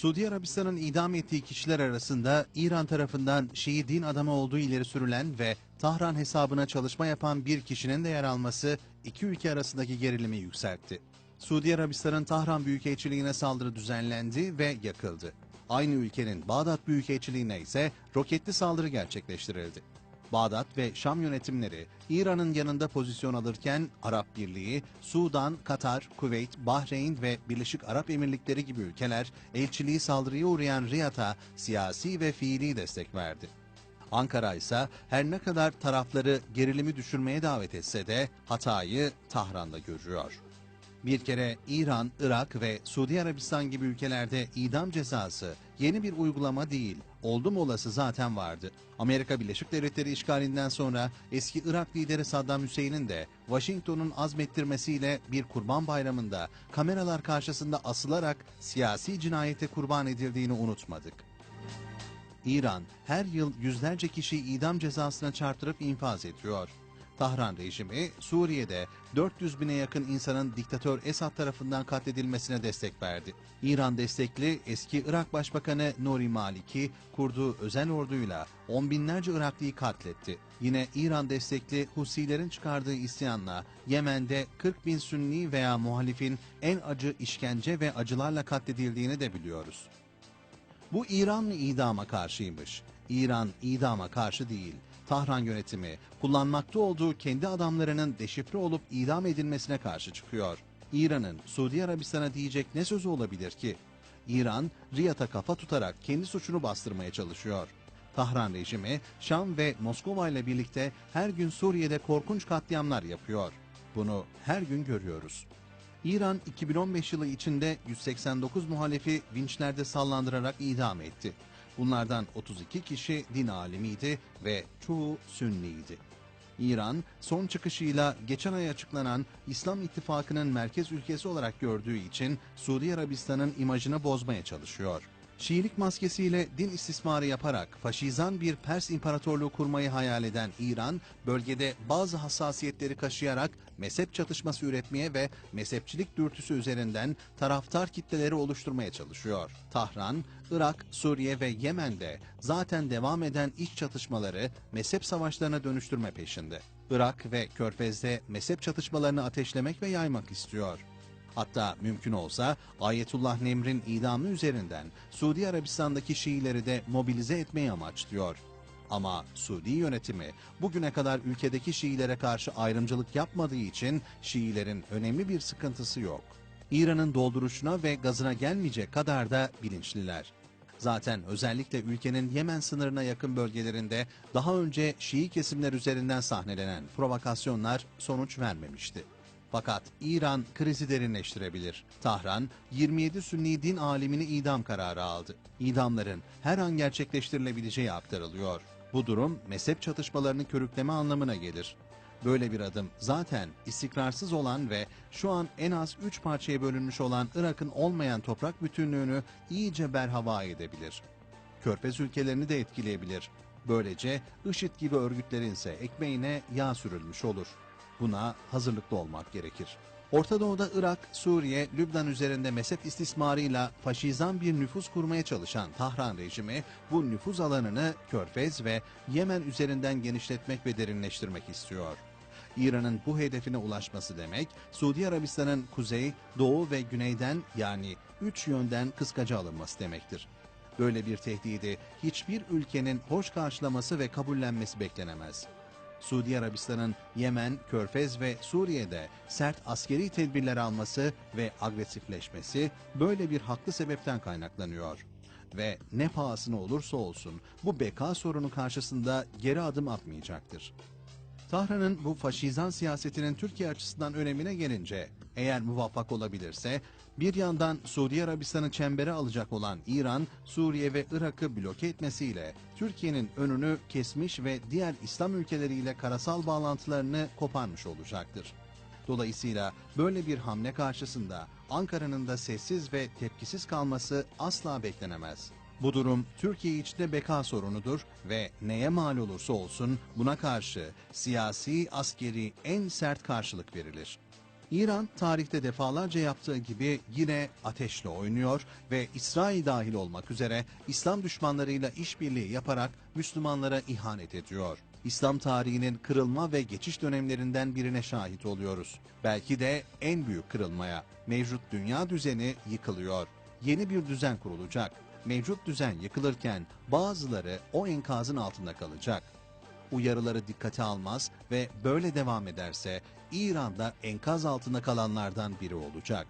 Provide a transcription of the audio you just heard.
Suudi Arabistan'ın idam ettiği kişiler arasında İran tarafından Şii din adamı olduğu ileri sürülen ve Tahran hesabına çalışma yapan bir kişinin de yer alması iki ülke arasındaki gerilimi yükseltti. Suudi Arabistan'ın Tahran Büyükelçiliğine saldırı düzenlendi ve yakıldı. Aynı ülkenin Bağdat Büyükelçiliğine ise roketli saldırı gerçekleştirildi. Bağdat ve Şam yönetimleri İran'ın yanında pozisyon alırken Arap Birliği, Sudan, Katar, Kuveyt, Bahreyn ve Birleşik Arap Emirlikleri gibi ülkeler elçiliği saldırıya uğrayan Riyad'a siyasi ve fiili destek verdi. Ankara ise her ne kadar tarafları gerilimi düşürmeye davet etse de hatayı Tahran'da görüyor. Bir kere İran, Irak ve Suudi Arabistan gibi ülkelerde idam cezası yeni bir uygulama değil, oldum olası zaten vardı. Amerika Birleşik Devletleri işgalinden sonra eski Irak lideri Saddam Hüseyin'in de Washington'un azmettirmesiyle bir kurban bayramında kameralar karşısında asılarak siyasi cinayete kurban edildiğini unutmadık. İran her yıl yüzlerce kişiyi idam cezasına çarptırıp infaz ediyor. Tahran rejimi Suriye'de 400 bine yakın insanın diktatör Esad tarafından katledilmesine destek verdi. İran destekli eski Irak Başbakanı Nuri Maliki kurduğu özel orduyla on binlerce Iraklıyı katletti. Yine İran destekli Husilerin çıkardığı isyanla Yemen'de 40 bin Sünni veya muhalifin en acı işkence ve acılarla katledildiğini de biliyoruz. Bu İran idama karşıymış? İran idama karşı değil. Tahran yönetimi kullanmakta olduğu kendi adamlarının deşifre olup idam edilmesine karşı çıkıyor. İran'ın Suudi Arabistan'a diyecek ne sözü olabilir ki? İran, Riyad'a kafa tutarak kendi suçunu bastırmaya çalışıyor. Tahran rejimi, Şam ve Moskova ile birlikte her gün Suriye'de korkunç katliamlar yapıyor. Bunu her gün görüyoruz. İran 2015 yılı içinde 189 muhalefi vinçlerde sallandırarak idam etti. Bunlardan 32 kişi din alimiydi ve çoğu Sünniydi. İran son çıkışıyla geçen ay açıklanan İslam İttifakı'nın merkez ülkesi olarak gördüğü için Suudi Arabistan'ın imajını bozmaya çalışıyor. Şiilik maskesiyle din istismarı yaparak faşizan bir Pers imparatorluğu kurmayı hayal eden İran, bölgede bazı hassasiyetleri kaşıyarak mezhep çatışması üretmeye ve mezhepçilik dürtüsü üzerinden taraftar kitleleri oluşturmaya çalışıyor. Tahran, Irak, Suriye ve Yemen'de zaten devam eden iç çatışmaları mezhep savaşlarına dönüştürme peşinde. Irak ve Körfez'de mezhep çatışmalarını ateşlemek ve yaymak istiyor. Hatta mümkün olsa Ayetullah Nemr'in idamı üzerinden Suudi Arabistan'daki Şiileri de mobilize etmeyi amaçlıyor. Ama Suudi yönetimi bugüne kadar ülkedeki Şiilere karşı ayrımcılık yapmadığı için Şiilerin önemli bir sıkıntısı yok. İran'ın dolduruşuna ve gazına gelmeyecek kadar da bilinçliler. Zaten özellikle ülkenin Yemen sınırına yakın bölgelerinde daha önce Şii kesimler üzerinden sahnelenen provokasyonlar sonuç vermemişti. Fakat İran krizi derinleştirebilir. Tahran 27 Sünni din alimini idam kararı aldı. İdamların her an gerçekleştirilebileceği aktarılıyor. Bu durum mezhep çatışmalarını körükleme anlamına gelir. Böyle bir adım zaten istikrarsız olan ve şu an en az 3 parçaya bölünmüş olan Irak'ın olmayan toprak bütünlüğünü iyice berhava edebilir. Körfez ülkelerini de etkileyebilir. Böylece IŞİD gibi örgütlerin ise ekmeğine yağ sürülmüş olur. Buna hazırlıklı olmak gerekir. Orta Doğu'da Irak, Suriye, Lübnan üzerinde mezhep istismarıyla faşizan bir nüfus kurmaya çalışan Tahran rejimi bu nüfuz alanını Körfez ve Yemen üzerinden genişletmek ve derinleştirmek istiyor. İran'ın bu hedefine ulaşması demek, Suudi Arabistan'ın kuzey, doğu ve güneyden yani üç yönden kıskaca alınması demektir. Böyle bir tehdidi hiçbir ülkenin hoş karşılaması ve kabullenmesi beklenemez. Suudi Arabistan'ın Yemen, Körfez ve Suriye'de sert askeri tedbirler alması ve agresifleşmesi böyle bir haklı sebepten kaynaklanıyor. Ve ne pahasına olursa olsun bu beka sorunu karşısında geri adım atmayacaktır. Tahran'ın bu faşizan siyasetinin Türkiye açısından önemine gelince eğer muvaffak olabilirse bir yandan Suudi Arabistan'ı çembere alacak olan İran, Suriye ve Irak'ı bloke etmesiyle Türkiye'nin önünü kesmiş ve diğer İslam ülkeleriyle karasal bağlantılarını koparmış olacaktır. Dolayısıyla böyle bir hamle karşısında Ankara'nın da sessiz ve tepkisiz kalması asla beklenemez. Bu durum Türkiye içinde beka sorunudur ve neye mal olursa olsun buna karşı siyasi, askeri en sert karşılık verilir. İran tarihte defalarca yaptığı gibi yine ateşle oynuyor ve İsrail dahil olmak üzere İslam düşmanlarıyla işbirliği yaparak Müslümanlara ihanet ediyor. İslam tarihinin kırılma ve geçiş dönemlerinden birine şahit oluyoruz. Belki de en büyük kırılmaya. Mevcut dünya düzeni yıkılıyor. Yeni bir düzen kurulacak. Mevcut düzen yıkılırken bazıları o enkazın altında kalacak uyarıları dikkate almaz ve böyle devam ederse İran'da enkaz altında kalanlardan biri olacak.